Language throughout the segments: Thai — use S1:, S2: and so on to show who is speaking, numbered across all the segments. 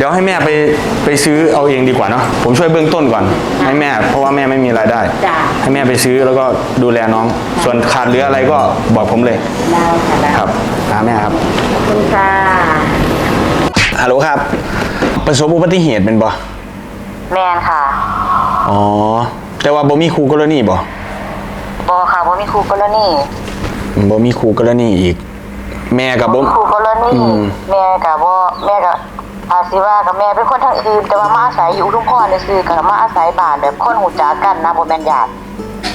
S1: เดี๋ยวให้แม่ไปไปซื้อเอาเองดีกว่าเนาะผมช่วยเบื้องต้นก่อน ให้แม่ เพราะว่าแม่ไม่มีรายได้
S2: จ้ะ
S1: ให้แม่ไปซื้อแล้วก็ดูแลน้อง ส่วนขาดเหลืออะไรก็บอกผมเลย
S2: ได้ค่ะได้
S1: ครับหาแม่ครับ
S2: ขอบคุณค่ะ
S1: ฮัลโหลครับ ประสบอุบัติเหตุเป็นบ่
S2: แมนค่ะ
S1: อ๋อแต่ว่าบ่มีครูกรณีบ่
S2: บอค่ะบ่มีครูกรณี
S1: บ่มีครูกรณีอีก แม่กับบ่
S2: ครูกรณี
S1: อืม
S2: แม่กับบ่แม่กับ อาศิว่ากับแม่เป็นคนทางอื่น แต่ว่ามาอาศัยอยู่อุทุมพรในซื้อกับมาอาศัยบ้านแบบคนหูจักกันนะบ่แม่นญาติ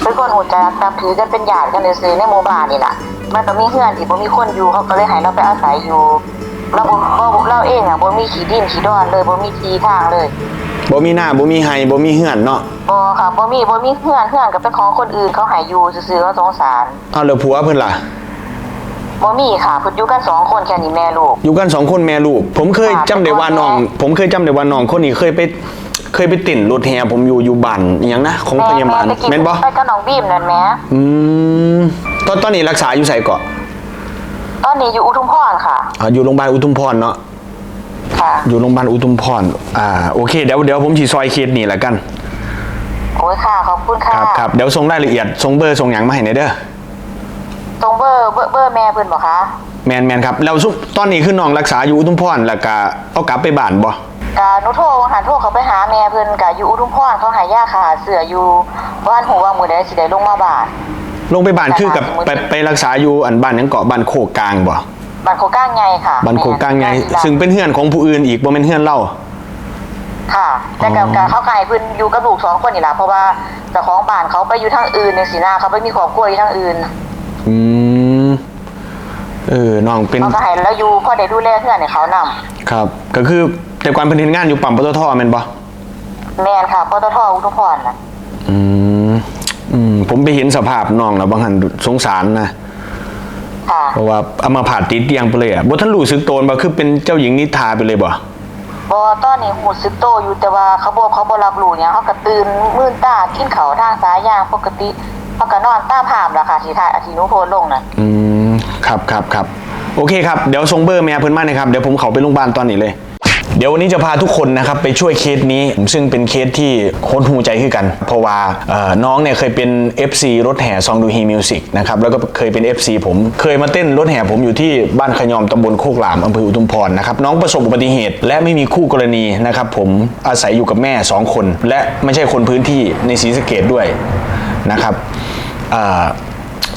S2: เป็นคนหูจักนับถือกันเป็นญาติกันในซื้อในหมู่บ้านนี่ล่ะ มันก็มีเฮือนที่บ่มีคนอยู่เขาก็เลยให้เราไปอาศัยอยู่เราบ่บ่เราเองอะบ่มีขี้ดินขี้ดอนเลยบ่มีที่ทางเลย
S1: บ่มีหน้าบ่มีไห้บ่มีเหือนเนาะ
S2: บ่ค่ะบ่มีบ่มีเฮือนเฮือนก็เป็นของคนอื่นเขาให้อยู่ซื่อๆเขาสงสาร
S1: เอาแล้วผัวเพิ่นล่ะ
S2: บ่มีค่ะเพิ่นอยู่กันสองคนแค่นี้แม่ลูก
S1: อยู่กันสองคนแม่ลูก ผมเคย
S2: ค่ะ
S1: จำได้ว่าน้องผมเคยจำได้ว่าน้องคนนี้เคยไปเคยไปติ่นรถแห่ผมอยู่อยู่บ้านอหย่างนะของพยาบาล
S2: แม่ไปกิน
S1: แม่นบ่
S2: ไปกับน้องบีมนั่นแหม่
S1: อืมตอนตอนนี้รักษาอยู่ไสเกาะ
S2: ตอนนี้อยู่อุทุมพรค่ะ
S1: อ่าอยู่โรงพยาบาลอุทุมพรเนาะ
S2: ค่ะ
S1: อยู่โรงพยาบาลอุทุมพร อ่า โอเค เดี๋ยวเดี๋ยวผมสิซอยเคสนี่ละกัน
S2: โอ้ยค่ะ ขอบคุณ
S1: ค
S2: ค่ะ
S1: รับครับ เดี๋ยวส่งรายละเอียดส่งเบอร์ส่งหยังมาให้หน่อยเด้อ
S2: ตรงเบอร์เบอร์เบอร์แม่เพิ่นบ่คะ
S1: แมนแมนครับแล้วซุตอนนี้คือน้องรักษาอยู่อุทุมพรแล้วก็เอากลับไปบ้านบ่
S2: กะหนูโทรหันโทรเขาไปหาแม่เพิ่นกะอยู่อุทุมพรเขาหายาขาเสืออยู่บ้านหูว่ามื้อใดสิได้ลงมาบ้าน
S1: ลงไปบ้านคือกับไปไปรักษาอยู่อันบ้านหยังเกาะบ้านโคกกลางบ่
S2: บ้านโคก้างใหญ่ค่ะ
S1: บ้านโคกกลางไง
S2: แม่
S1: ซึ่งเป็นเฮือนของผู้อื่นอีกบ่แม่นเฮือนเล่า
S2: ค่ะแต่กับ
S1: อ๋อ
S2: กะเขาก็ให้เพิ่นอยู่กับลูกสองคนนี่ล่ะเพราะว่าเจ้าของบ้านเขาไปอยู่ทางอื่นในสีหน้าเขาไปมีครอบครัวอยู่ทางอื่น
S1: อืมเออน้องเป็น
S2: เขาก็ให้แล้วอยู่พอได้ดูแลเพื่อนให้เขานำ
S1: ครับ ก็คือแต่ก่อนเพิ่นเฮ็ดงานอยู่ปั๊มปตทแม่นบ่
S2: แม่นค่ะปตทอุทุมพรน่ะ
S1: อืมอืมผมไปเห็นสภาพน้องแล้วบางหันสงสารนะ
S2: ค่ะ
S1: เพราะว่าเอามาผ่าติดเตียงไปเลยอะบ่ทันรู้สึกโตนบ่คือเป็นเจ้าหญิงนิทราไปเลยบ่
S2: บอตอนนี้หูซึกโตอยู่แต่ว่าเขาบอกเขาบ่รับรู้หยังเขาก็ตื่นมื่นตากินเขาวทางสายยางปกติ เขาก็นอนต้ามภาพล่ะค่ะที่ถ่าที่หนูโพสต์ลงน่ะ
S1: อืมครับครับครับโอเคครับ เดี๋ยวส่งเบอร์แม่เพิ่นมาหนะครับ เดี๋ยวผมเขาไปโรงพยาบาลตอนนี้เลย เดี๋ยววันนี้จะพาทุกคนนะครับไปช่วยเคสนี้ ซึ่งเป็นเคสที่โคตรหูใจขึ้นกัน เพราะว่าเอ่อน้องเนี่ยเคยเป็น FC รถแห่ซองดูฮีมิวสิกนะครับ แล้วก็เคยเป็น FC ผมเคยมาเต้นรถแห่ผมอยู่ที่บ้านขยอมตำบลโคกหลามอำเภออุทุมพรนะครับน้องประสบอุบัติเหตุ และไม่มีคู่กรณีนะครับผมอาศัยอยู่กับแม่2คน และไม่ใช่คนพื้นที่ในศรีสะเกดด้วย นะครับ อ่อ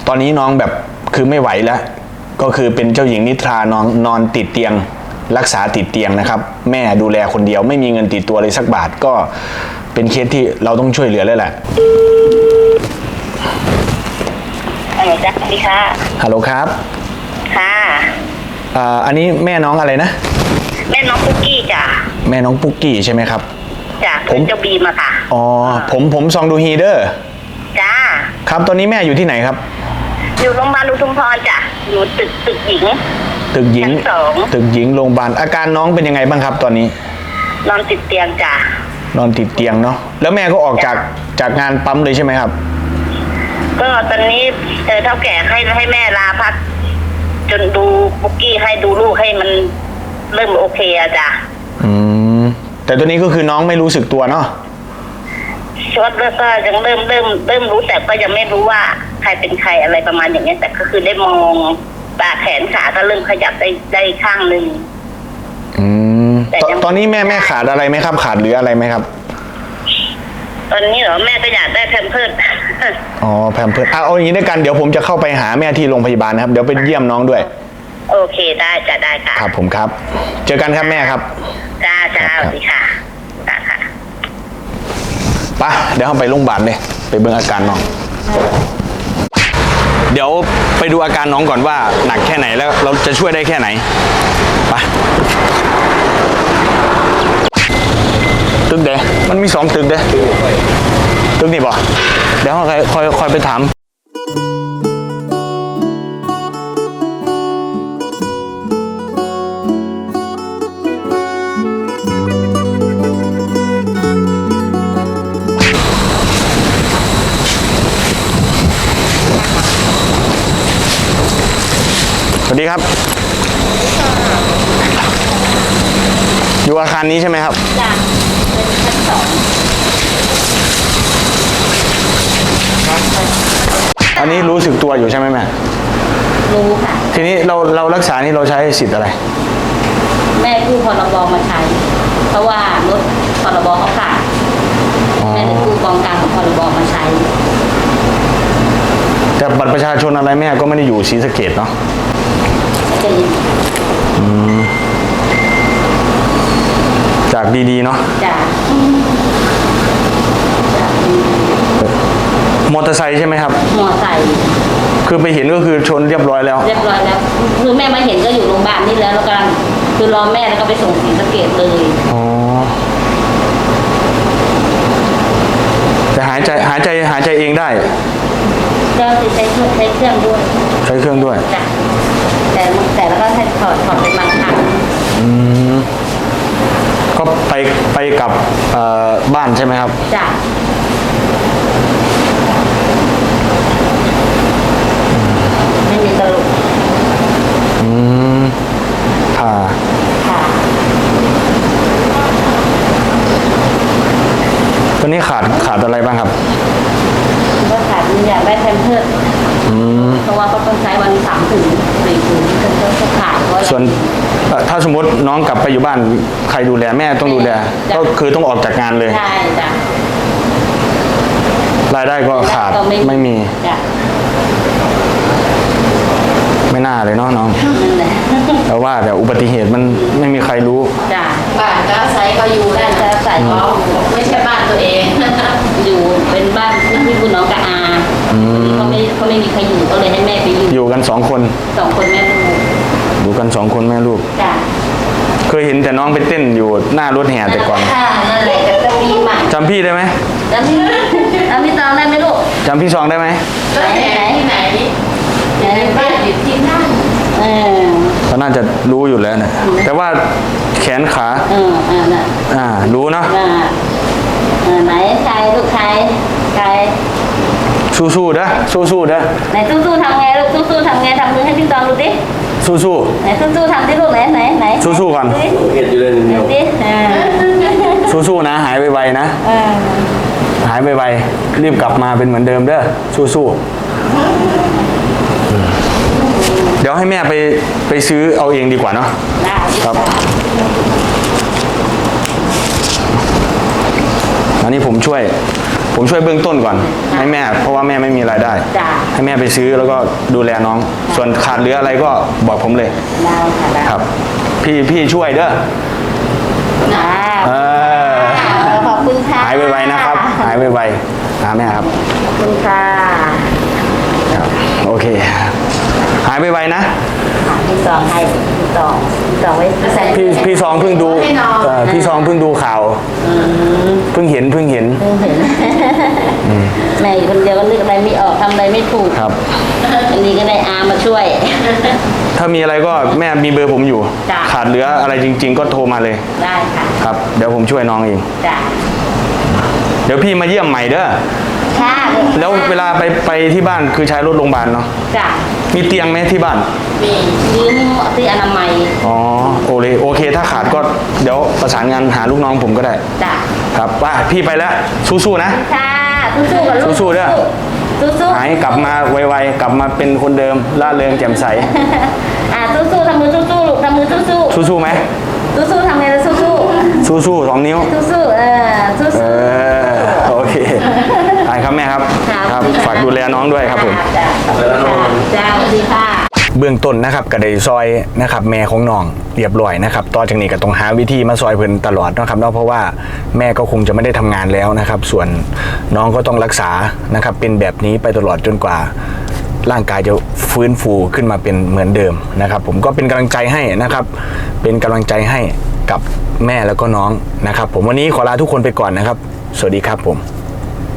S1: ตอนนี้น้องแบบคือไม่ไหวแล้ว ก็คือเป็นเจ้าหญิงนิทรานอนนอนติดเตียง รักษาติดเตียงนะครับ แม่ดูแลคนเดียวไม่มีเงินติดตัวเลยสักบาทก็เป็นเคสที่เราต้องช่วยเหลือเลยแหละ
S2: ฮัลโหลจ้ะสวัสดีค่ะ
S1: ฮัลโหลครับ
S2: ค่ะ
S1: อ่าอันนี้แม่น้องอะไรนะ
S2: แม่น้องคุกกี้จ้ะ
S1: แม่น้องปุ๊กกี้ใช่ไหมครับ
S2: จ้ะ
S1: ผม
S2: เจ้าบีมาค่ะ
S1: อ๋อผมผมซองดูฮีเดอร์
S2: จ้า
S1: ครับตอนนี้แม่อยู่ที่ไหนครับ
S2: อยู่โรงพยาบาลอุทุมพรจ้ะอยู่ตึกตึกหญิง
S1: ตึกหญิง
S2: ชั้นสอง
S1: ตึกหญิงโรงพยาบาลอาการน้องเป็นยังไงบ้างครับ ตอนนี้
S2: นอนติดเตียงจ้ะ
S1: นอนติดเตียงเนาะแล้วแม่ก็ออกจากจากงานปั๊มเลยใช่ไหมครับ
S2: ก็ตอนนี้เออเท่าแก่ให้ให้แม่ลาพัก จนดูบุกกี้ให้ดูลูกให้มันเริ่มโอเคอะจ้ะ
S1: อืมแต่ตัวนี้ก็คือน้องไม่รู้สึกตัวเนาะ
S2: ชดแล้วก็ยังเริ่มเริ่มเริ่มรู้แต่ก็ยังไม่รู้ว่าใครเป็นใครอะไรประมาณอย่างเงี้ย แต่ก็คือได้มองตาแขนขาก็เริ่มขยับได้ได้ข้างหนึ่ง
S1: อืม
S2: แต่
S1: ต
S2: ยัง
S1: ตอนนี้แม่แม่ขาดอะไรไหมครับ ขาดเหลืออะไรไหมครับ
S2: ตอนนี้เหรอแม่ก็อยากได้แพมเพิร์ด
S1: อ๋อแพมเพิร์สอะเอาอย่างนี้ด้วยกันเดี๋ยวผมจะเข้าไปหาแม่ที่โรงพยาบาลนะครับ เดี๋ยวไปเยี่ยมน้องด้วย
S2: โอเคได้จ้ะได้ค่ะ
S1: ครับผมครับ เจอกันครับแม่ครับ
S2: จ้าจ้า
S1: ค
S2: ส
S1: รับ
S2: วัสดีค่ะจ้าค่ะ
S1: ไปเดี๋ยวเราไปโรงพยาบาลเลยไปเบิ่งอาการน้อง เดี๋ยวไปดูอาการน้องก่อนว่าหนักแค่ไหนแล้วเราจะช่วยได้แค่ไหนไปตึกเดะมันมีสองตึกเดะตึกนี่บ่เดี๋ยวเราค่อยค่อยค่อยไปถาม ดีครับ อยู่อาคารนี้ใช่ไหมครับ
S3: จ้ะเป็นชั้นสอง
S1: อันนี้รู้สึกตัวอยู่ใช่ไหมแม่
S3: รู้ค่ะ
S1: ทีนี้เราเรารักษานี่เราใช้สิทธิ์อะไร
S3: แม่กู้พรบมาใช้ เพราะว่ารถพรบเขาขาด
S1: อ๋อ
S3: แม่เลยกู้กองกลางของพรบมาใช้
S1: แต่บัตรประชาชนอะไรแม่ก็ไม่ได้อยู่ศรีสะเกดเนาะ
S3: แล้วจะยิน
S1: จากดีๆเนาะ
S3: จ้ะ
S1: มอเตอร์ไซค์ใช่ไหมครับ
S3: มอไซค์
S1: คือไปเห็นก็คือชนเรียบร้อยแล้ว
S3: เรียบร้อยแล้ว คือแม่มาเห็นก็อยู่โรงพยาบาลนี่แล้วแล้วกำลังคือรอแม่แล้วก็ไปส่งศรีสะเกดเลย
S1: อ๋อ แต่หายใจหายใจหายใจเองได้
S3: ก็ใช้เครื่องใช้เครื่องด้วย
S1: ใช้เครื่องด้วย
S3: จ้ะแต่แต่แล้วก็ ให้ถอดถอดเป็นบางครั้ง
S1: ก็ไปไปกับเอ่อบ้านใช่ไหมครับ
S3: จ้ะไม่มีตลก
S1: อืมผ่า
S3: ค่ะ
S1: ตอนนี้ขาดขาดอะไรบ้างครับ
S3: ก็ขาดมีอยากได้แพมเพิร์ส
S1: อืม
S3: เพราะว่าก็ ต้องใช้วันสามถึงสี่ถึงก็ก็ขาดเพราะ
S1: ส่วนเอ่อถ้าสมมติน้องกลับไปอยู่บ้านใครดูแลแม่ต้องดูแลก็คือต้องออกจากงานเลย
S3: ใช่จ้ะ
S1: รายได้ก็ขาด
S3: ก็
S1: ไม่มี
S3: จ้ะ
S1: ไม่น่าเลยเนาะน้อง
S3: นั่นแหละ
S1: แต่ว่าแต่อุบัติเหตุมันไม่มีใครรู้
S3: จ้ะ
S4: บ้านก็อาศัยเขาอยู่ได้
S3: จะใส่
S4: เขาไม่ใช่บ้านตัวเอง
S3: อยู่เป็นบ้านพี่คุณน้องกับอา เขาไม่เขาไม่มีใครอยู่ก็เลยให้แม่ไปอยู่
S1: อยู่กันสองคน
S3: สองคนแม่ลูก
S1: อยู่กันสองคนแม่ลูก
S3: จ้ะ
S1: เคยเห็นแต่น้องไปเต้นอยู่หน้ารถแห่แต่ก่อน
S3: ค่ะนั่นแหละก็จะมีใหม่
S1: จำพี่ได้ไหม
S3: แล้วพี่แล้วพี่ตองได้ไหมลูก
S1: จำพี่ซองได้ไหม
S4: ก็แห่ที่ไหนแห่บ้านอยู่ที่นั่น
S3: เออ
S1: ก็น่าจะรู้อยู่แล้วนะแต่ว่าแขนขา
S3: เอออ่าน่ะ
S1: อ่า รู้เนาะ
S3: อ่าเออไหนใครลูกใครใคร
S1: สู้ๆเด้อสู้ๆเด้อ
S3: ไหนสู้ๆทำไงลูกสู้ๆทำไงทำมือให้พี่ตองดูดิ
S1: สู้
S3: ไหนสู้ๆทำที่ลูกไหนไหนไหน
S1: สู้ๆก่อน
S3: ดิไหนดิเออ
S1: ๆสู้ๆนะ หายไวๆนะ
S3: เออ
S1: หายไวๆรีบกลับมาเป็นเหมือนเดิมเด้อสู้ๆอืมเดี๋ยวให้แม่ไปไปซื้อเอาเองดีกว่าเนาะ
S3: ได้
S1: ครับ อันนี้ผมช่วย ผมช่วยเบื้องต้นก่อน ให้แม่ เพราะว่าแม่ไม่มีรายได้
S3: จ้ะ
S1: ให้แม่ไปซื้อแล้วก็ดูแลน้อง ส่วนขาดเหลืออะไรก็บอกผมเลย
S3: ได้ค่ะได้
S1: ครับ พี่พี่ช่วยเด้อ
S3: อ่า
S1: เออ
S3: ขอบคุณค่ะ
S1: หายไวๆนะครับ หายไวๆนะแม่ครับ
S3: ขอบคุณค่ะ
S1: ครับ โอเค หายไวๆนะ
S3: พี่สองให้พี่สองพี่สองไว้ใส่
S1: พี่พี่ซองเพิ่งดูเอ่อพี่ซองเพิ่งดูข่าวเพิ่งเห็นเพิ่งเห็น
S3: เพิ่งเห็นแม่อยู่คนเดียวก็นึกอะไรไม่ออกทำอะไรไม่ถูก
S1: ครับ
S3: อันนี้ก็ได้อามาช่วย
S1: ถ้ามีอะไรก็แม่มีเบอร์ผมอยู่
S3: จ้ะ
S1: ขาดเหลืออะไรจริง ๆ ก็โทรมาเลย
S3: ได้ค่ะ
S1: ครับ เดี๋ยวผมช่วยน้องเอง
S3: จ้ะ
S1: เดี๋ยวพี่มาเยี่ยมใหม่เด้อ
S3: ค่ะ
S1: แล้วเวลาไปไปที่บ้านคือใช้รถโรงพยาบาลเนาะ
S3: จ้ะ
S1: มีเตียงไหมที่บ้าน
S4: มี
S3: ยืมที่อนามัย
S1: อ๋อโอเคโอเค ถ้าขาดก็เดี๋ยวประสานงานหาลูกน้องผมก็ได้
S3: จ้ะ
S1: ครับว่าพี่ไปแล้วสู้ๆนะ
S3: ค่ะสู้ๆกับลูก
S1: สู้ๆเด้อ
S3: สู้ๆ
S1: หายกลับมาไวๆกลับมาเป็นคนเดิมล่าเริงแจ่มใส
S3: อ่าสู้ๆทำมือสู้ๆลูกทำมือสู้
S1: สู้ๆไหม
S3: ๆสู้ๆทำไงล่ะสู้
S1: สู้ๆสองนิ้ว
S3: ๆสู้ๆเออสู้
S1: เออโอเคได้ ครับแม่ครับ
S3: ๆ
S1: ครับฝากดูแลน้องด้วยครับผม
S3: จ้ะขอบคุณค่ะจ้าสวัสดีค่ะ
S1: เบื้องต้นนะครับกระไดซอยนะครับแม่ของน้องเรียบร้อยนะครับต่อจากนี้ก็ต้องหาวิธีมาซอยเพิ่นตลอดนะครับเนาะเพราะว่าแม่ก็คงจะไม่ได้ทำงานแล้วนะครับ ส่วนน้องก็ต้องรักษานะครับเป็นแบบนี้ไปตลอดจนกว่าร่างกายจะฟื้นฟูขึ้นมาเป็นเหมือนเดิมนะครับ ผมก็เป็นกำลังใจให้นะครับ เป็นกำลังใจให้กับแม่แล้วก็น้องนะครับ ผมวันนี้ขอลาทุกคนไปก่อนนะครับ สวัสดีครับผม